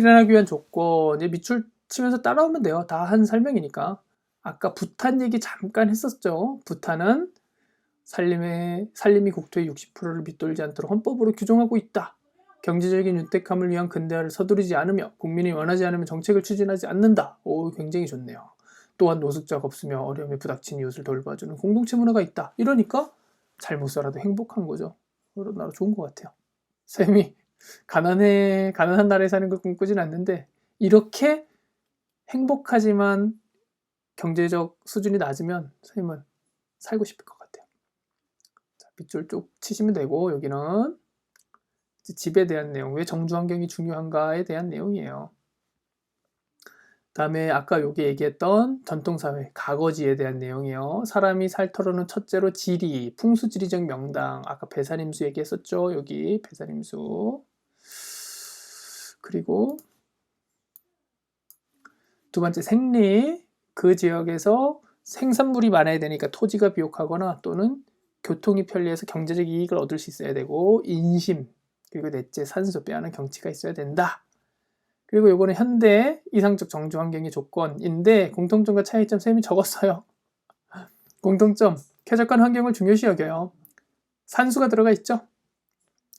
실현하기 위한 조건, 이제 밑줄 치면서 따라오면 돼요. 다 한 설명이니까. 아까 부탄 얘기 잠깐 했었죠. 부탄은 살림의, 살림이 국토의 60%를 밑돌지 않도록 헌법으로 규정하고 있다. 경제적인 윤택함을 위한 근대화를 서두르지 않으며 국민이 원하지 않으면 정책을 추진하지 않는다. 오, 굉장히 좋네요. 또한 노숙자가 없으며 어려움에 부닥친 이웃을 돌봐주는 공동체 문화가 있다. 이러니까 잘 못 살아도 행복한 거죠. 그런 나라 좋은 것 같아요. 쌤이 가난해, 가난한 나라에 사는 걸 꿈꾸진 않는데 이렇게 행복하지만 경제적 수준이 낮으면 선생님은 살고 싶을 것 같아요. 자, 밑줄 쭉 치시면 되고 여기는 집에 대한 내용, 왜 정주 환경이 중요한가에 대한 내용이에요. 다음에 아까 여기 얘기했던 전통사회, 가거지에 대한 내용이요. 사람이 살터로는 첫째로 지리, 풍수지리적 명당. 아까 배산임수 얘기했었죠. 여기 배산임수. 그리고 두 번째 생리. 그 지역에서 생산물이 많아야 되니까 토지가 비옥하거나 또는 교통이 편리해서 경제적 이익을 얻을 수 있어야 되고 인심 그리고 넷째 산소 빼앗는 경치가 있어야 된다. 그리고 요거는 현대 이상적 정주 환경의 조건인데 공통점과 차이점 쌤이 적었어요. 공통점 쾌적한 환경을 중요시 여겨요. 산수가 들어가 있죠.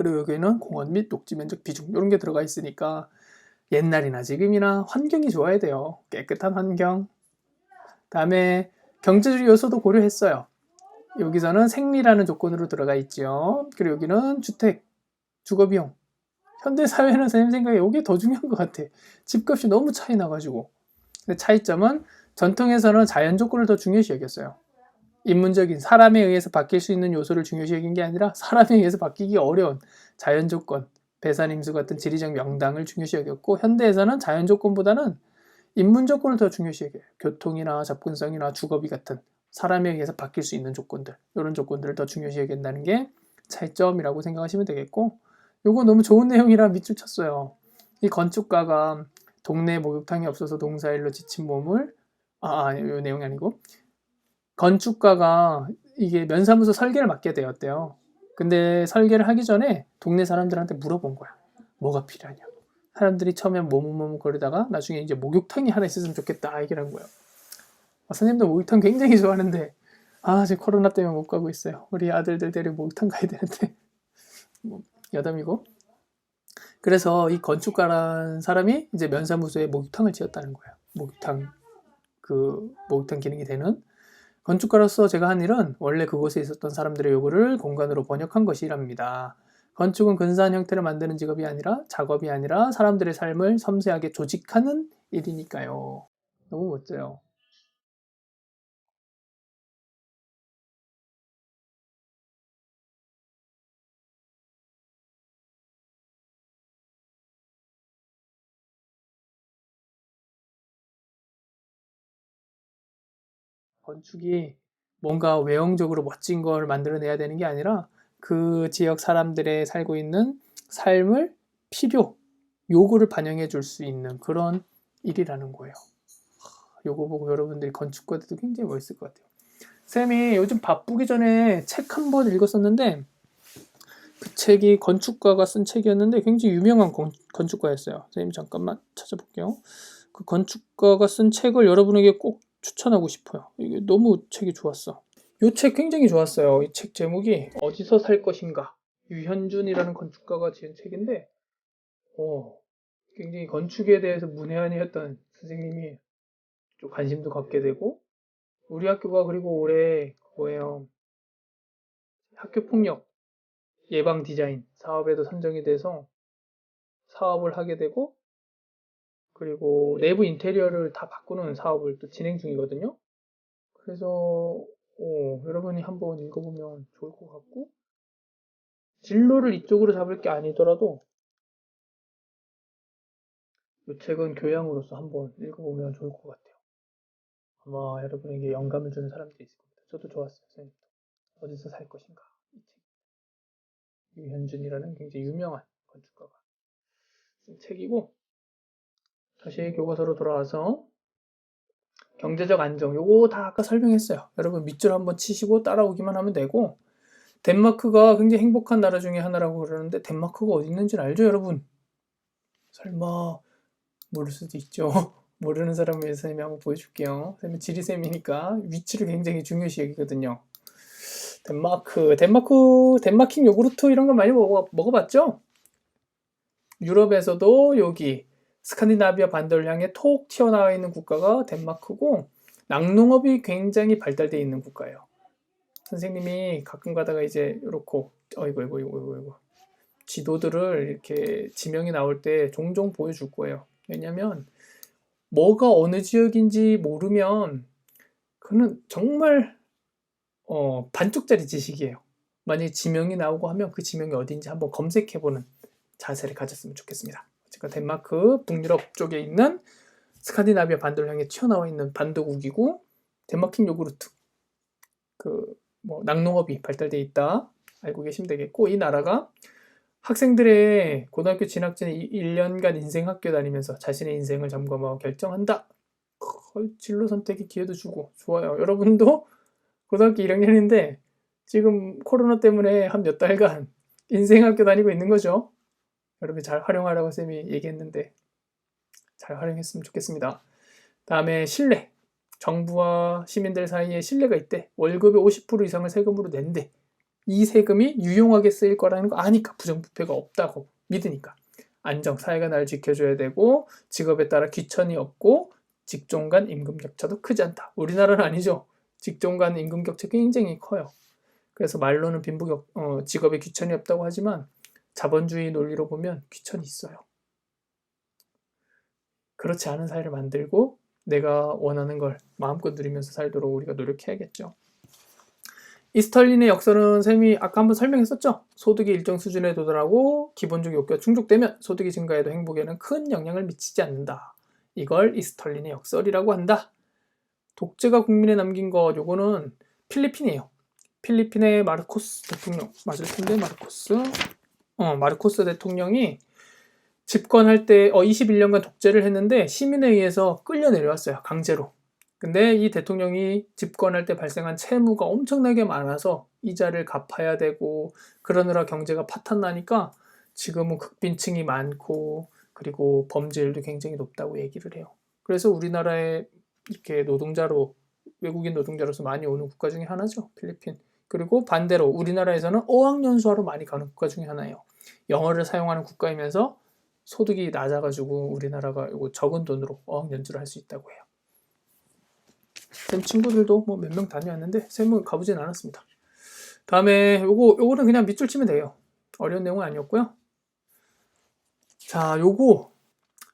그리고 여기는 공원 및 녹지 면적 비중 이런 게 들어가 있으니까 옛날이나 지금이나 환경이 좋아야 돼요. 깨끗한 환경. 다음에 경제적 요소도 고려했어요. 여기서는 생리라는 조건으로 들어가 있죠. 그리고 여기는 주택, 주거비용. 현대 사회는 선생님 생각에 이게 더 중요한 것 같아. 집값이 너무 차이 나가지고. 차이점은 전통에서는 자연 조건을 더 중요시 여겼어요. 인문적인 사람에 의해서 바뀔 수 있는 요소를 중요시 여긴 게 아니라 사람에 의해서 바뀌기 어려운 자연 조건, 배산 임수 같은 지리적 명당을 중요시 여겼고 현대에서는 자연 조건보다는 인문 조건을 더 중요시 여겨요. 교통이나 접근성이나 주거비 같은 사람에 의해서 바뀔 수 있는 조건들, 이런 조건들을 더 중요시 여긴다는 게 차이점이라고 생각하시면 되겠고 요거 너무 좋은 내용이라 밑줄 쳤어요. 이 건축가가 동네 목욕탕이 없어서 농사일로 지친 몸을 아, 아, 요 내용이 아니고 건축가가 이게 면사무소 설계를 맡게 되었대요. 근데 설계를 하기 전에 동네 사람들한테 물어본 거야. 뭐가 필요하냐. 사람들이 처음엔 머뭇머뭇거리다가 나중에 이제 목욕탕이 하나 있었으면 좋겠다 얘기를 한 거예요. 아, 선생님도 목욕탕 굉장히 좋아하는데 아, 제 코로나 때문에 못 가고 있어요. 우리 아들들 데리고 목욕탕 가야 되는데 뭐, 여담이고. 그래서 이 건축가라는 사람이 이제 면사무소에 목욕탕을 지었다는 거예요. 목욕탕 그 목욕탕 기능이 되는 건축가로서 제가 한 일은 원래 그곳에 있었던 사람들의 요구를 공간으로 번역한 것이랍니다. 건축은 근사한 형태를 만드는 직업이 아니라 작업이 아니라 사람들의 삶을 섬세하게 조직하는 일이니까요. 너무 멋져요. 건축이 뭔가 외형적으로 멋진 걸 만들어내야 되는 게 아니라 그 지역 사람들의 살고 있는 삶을 필요, 요구를 반영해 줄 수 있는 그런 일이라는 거예요. 요거 보고 여러분들이 건축가들도 굉장히 멋있을 것 같아요. 쌤이 요즘 바쁘기 전에 책 한 번 읽었었는데 그 책이 건축가가 쓴 책이었는데 굉장히 유명한 건, 건축가였어요. 선생님 잠깐만 찾아볼게요. 그 건축가가 쓴 책을 여러분에게 꼭 추천하고 싶어요. 이게 너무 책이 좋았어. 이 책 굉장히 좋았어요. 이 책 제목이 어디서 살 것인가. 유현준이라는 건축가가 지은 책인데, 어, 굉장히 건축에 대해서 문외한이었던 선생님이 좀 관심도 갖게 되고, 우리 학교가 그리고 올해 뭐예요? 학교 폭력 예방 디자인 사업에도 선정이 돼서 사업을 하게 되고, 그리고 내부 인테리어를 다 바꾸는 사업을 또 진행 중이거든요. 그래서 어, 여러분이 한번 읽어보면 좋을 것 같고 진로를 이쪽으로 잡을 게 아니더라도 이 책은 교양으로서 한번 읽어보면 좋을 것 같아요. 아마 여러분에게 영감을 주는 사람들이 있을 겁니다. 저도 좋았어요. 선생님도. 어디서 살 것인가 이 책. 유현준이라는 굉장히 유명한 건축가가 쓴 책이고 다시 교과서로 돌아와서 경제적 안정 요거 다 아까 설명했어요. 여러분 밑줄 한번 치시고 따라오기만 하면 되고 덴마크가 굉장히 행복한 나라 중에 하나라고 그러는데 덴마크가 어디 있는지 알죠 여러분? 설마 모를 수도 있죠. 모르는 사람을 위해서 선생님이 한번 보여줄게요. 선생님은 지리쌤이니까 위치를 굉장히 중요시 여기거든요. 덴마크, 덴마크, 덴마킹 요구르트 이런 거 많이 먹어, 먹어봤죠? 유럽에서도 여기 스칸디나비아 반도를 향해 톡 튀어나와 있는 국가가 덴마크고 낙농업이 굉장히 발달되어 있는 국가예요. 선생님이 가끔 가다가 이제 요렇고 어이구 어이구 어이구 어이구 지도들을 이렇게 지명이 나올 때 종종 보여줄 거예요. 왜냐면 뭐가 어느 지역인지 모르면 그는 정말 어, 반쪽짜리 지식이에요. 만약에 지명이 나오고 하면 그 지명이 어딘지 한번 검색해보는 자세를 가졌으면 좋겠습니다. 제가 덴마크 북유럽 쪽에 있는 스칸디나비아 반도를 향해 튀어나와 있는 반도국이고 덴마킹 요구르트 그 뭐 낙농업이 발달돼 있다 알고 계시면 되겠고 이 나라가 학생들의 고등학교 진학 전에 1년간 인생 학교 다니면서 자신의 인생을 점검하고 결정한다. 어, 진로 선택의 기회도 주고 좋아요. 여러분도 고등학교 1학년인데 지금 코로나 때문에 한 몇 달간 인생 학교 다니고 있는 거죠. 여러분 잘 활용하라고 쌤이 얘기했는데 잘 활용했으면 좋겠습니다. 다음에 신뢰. 정부와 시민들 사이에 신뢰가 있대. 월급의 50% 이상을 세금으로 낸대. 이 세금이 유용하게 쓰일 거라는 거 아니까 부정부패가 없다고 믿으니까 안정 사회가 날 지켜줘야 되고 직업에 따라 귀천이 없고 직종 간 임금 격차도 크지 않다. 우리나라는 아니죠. 직종 간 임금 격차 굉장히 커요. 그래서 말로는 빈부격 어, 직업에 귀천이 없다고 하지만 자본주의 논리로 보면 귀천이 있어요. 그렇지 않은 사회를 만들고 내가 원하는 걸 마음껏 누리면서 살도록 우리가 노력해야겠죠. 이스털린의 역설은 쌤이 아까 한번 설명했었죠. 소득이 일정 수준에 도달하고 기본적 욕구가 충족되면 소득이 증가해도 행복에는 큰 영향을 미치지 않는다. 이걸 이스털린의 역설이라고 한다. 독재가 국민에 남긴 것 요거는 필리핀이에요. 필리핀의 마르코스 대통령 맞을 텐데 마르코스 어 마르코스 대통령이 집권할 때 어, 21년간 독재를 했는데 시민에 의해서 끌려 내려왔어요. 강제로. 근데 이 대통령이 집권할 때 발생한 채무가 엄청나게 많아서 이자를 갚아야 되고 그러느라 경제가 파탄 나니까 지금은 극빈층이 많고 그리고 범죄율도 굉장히 높다고 얘기를 해요. 그래서 우리나라에 이렇게 노동자로 외국인 노동자로서 많이 오는 국가 중에 하나죠. 필리핀. 그리고 반대로 우리나라에서는 어학연수하러 많이 가는 국가 중에 하나예요. 영어를 사용하는 국가이면서 소득이 낮아가지고 우리나라가 이거 적은 돈으로 어학연수를 할 수 있다고 해요. 쌤 친구들도 뭐 몇 명 다녀왔는데 쌤은 가보진 않았습니다. 다음에 요거 요거는 그냥 밑줄 치면 돼요. 어려운 내용은 아니었고요. 자, 요거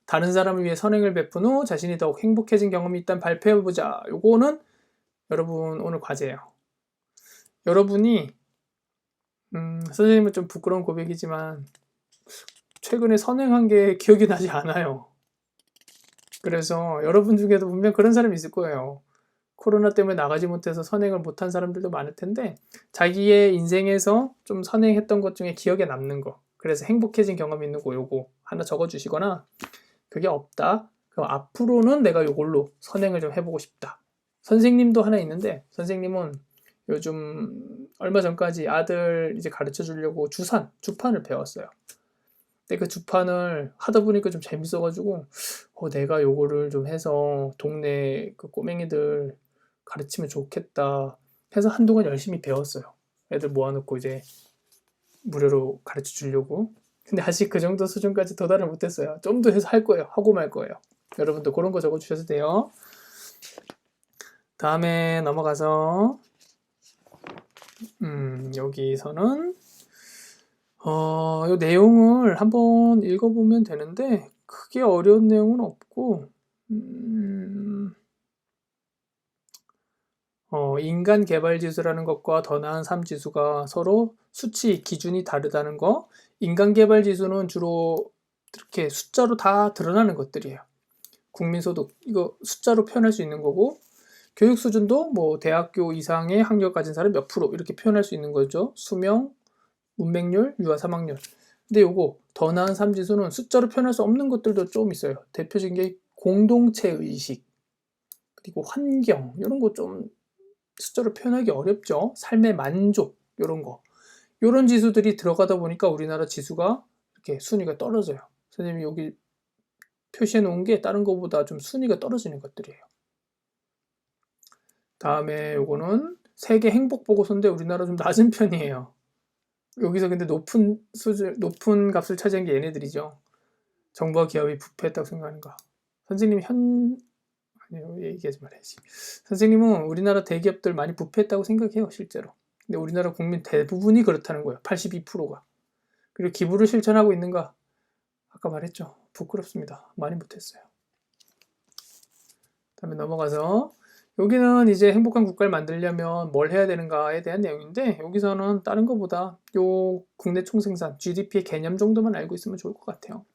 다른 사람을 위해 선행을 베푼 후 자신이 더욱 행복해진 경험이 있다면 발표해 보자. 요거는 여러분 오늘 과제예요. 여러분이 음, 선생님은 좀 부끄러운 고백이지만 최근에 선행한 게 기억이 나지 않아요. 그래서 여러분 중에도 분명 그런 사람이 있을 거예요. 코로나 때문에 나가지 못해서 선행을 못한 사람들도 많을 텐데 자기의 인생에서 좀 선행했던 것 중에 기억에 남는 거 그래서 행복해진 경험이 있는 거 요거 하나 적어주시거나 그게 없다 그럼 앞으로는 내가 요걸로 선행을 좀 해보고 싶다 선생님도 하나 있는데 선생님은 요즘 얼마 전까지 아들 이제 가르쳐 주려고 주산 주판을 배웠어요 근데 그 주판을 하다 보니까 좀 재밌어가지고 어, 내가 요거를 좀 해서 동네 그 꼬맹이들 가르치면 좋겠다 해서 한동안 열심히 배웠어요. 애들 모아놓고 이제 무료로 가르쳐 주려고. 근데 아직 그 정도 수준까지 도달을 못했어요. 좀 더 해서 할 거예요. 하고 말 거예요. 여러분도 그런 거 적어 주셔도 돼요. 다음에 넘어가서 음, 여기서는 어, 이 내용을 한번 읽어보면 되는데 크게 어려운 내용은 없고 음, 어, 인간 개발 지수라는 것과 더 나은 삶 지수가 서로 수치 기준이 다르다는 거. 인간 개발 지수는 주로 이렇게 숫자로 다 드러나는 것들이에요. 국민소득 이거 숫자로 표현할 수 있는 거고 교육 수준도 뭐 대학교 이상의 학력 가진 사람 몇 프로 이렇게 표현할 수 있는 거죠. 수명, 문맹률, 유아 사망률. 근데 요거 더 나은 삶 지수는 숫자로 표현할 수 없는 것들도 좀 있어요. 대표적인 게 공동체 의식 그리고 환경 이런 거 좀 숫자로 표현하기 어렵죠. 삶의 만족 이런 거. 이런 지수들이 들어가다 보니까 우리나라 지수가 이렇게 순위가 떨어져요. 선생님이 여기 표시해 놓은 게 다른 것보다 좀 순위가 떨어지는 것들이에요. 다음에 요거는 세계 행복 보고서인데 우리나라 좀 낮은 편이에요. 여기서 근데 높은 수준, 높은 값을 차지한 게 얘네들이죠. 정부와 기업이 부패했다고 생각하는가? 선생님 현 아니요 얘기하지 말아야지. 선생님은 우리나라 대기업들 많이 부패했다고 생각해요 실제로. 근데 우리나라 국민 대부분이 그렇다는 거예요. 82%가. 그리고 기부를 실천하고 있는가? 아까 말했죠. 부끄럽습니다. 많이 못했어요. 다음에 넘어가서 여기는 이제 행복한 국가를 만들려면 뭘 해야 되는가에 대한 내용인데 여기서는 다른 것보다 요 국내 총생산 GDP의 개념 정도만 알고 있으면 좋을 것 같아요.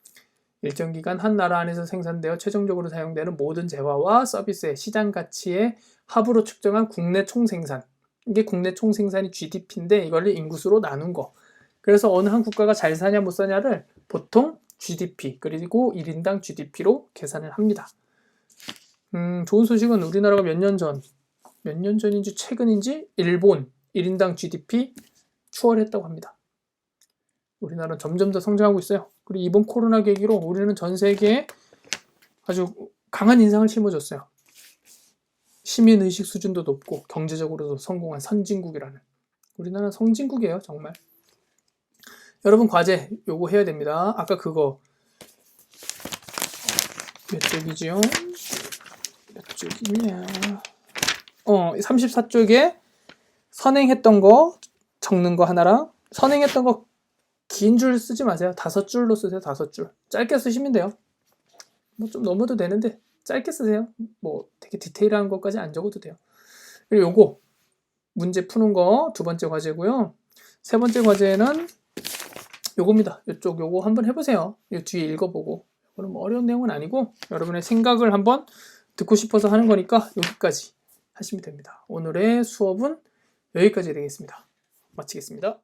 일정 기간 한 나라 안에서 생산되어 최종적으로 사용되는 모든 재화와 서비스의 시장 가치의 합으로 측정한 국내 총생산. 이게 국내 총생산이 GDP인데 이거를 인구수로 나눈 거. 그래서 어느 한 국가가 잘 사냐 못 사냐를 보통 GDP 그리고 1인당 GDP로 계산을 합니다. 음, 좋은 소식은 우리나라가 몇 년 전, 몇 년 전인지 최근인지 일본 1인당 GDP 추월했다고 합니다. 우리나라는 점점 더 성장하고 있어요. 그리고 이번 코로나 계기로 우리는 전 세계에 아주 강한 인상을 심어줬어요. 시민 의식 수준도 높고 경제적으로도 성공한 선진국이라는 우리나라는 선진국이에요, 정말. 여러분 과제 요거 해야 됩니다. 아까 그거 몇 쪽이지요? 몇 쪽이냐? 어, 34쪽에 선행했던 거 적는 거 하나랑 선행했던 거 긴 줄 쓰지 마세요. 다섯 줄로 쓰세요. 다섯 줄. 짧게 쓰시면 돼요. 뭐 좀 넘어도 되는데 짧게 쓰세요. 뭐 되게 디테일한 것까지 안 적어도 돼요. 그리고 요거 문제 푸는 거 두 번째 과제고요. 세 번째 과제는 요겁니다. 요쪽 요거 한번 해보세요. 요 뒤에 읽어보고. 이거는 뭐 어려운 내용은 아니고 여러분의 생각을 한번 듣고 싶어서 하는 거니까 여기까지 하시면 됩니다. 오늘의 수업은 여기까지 되겠습니다. 마치겠습니다.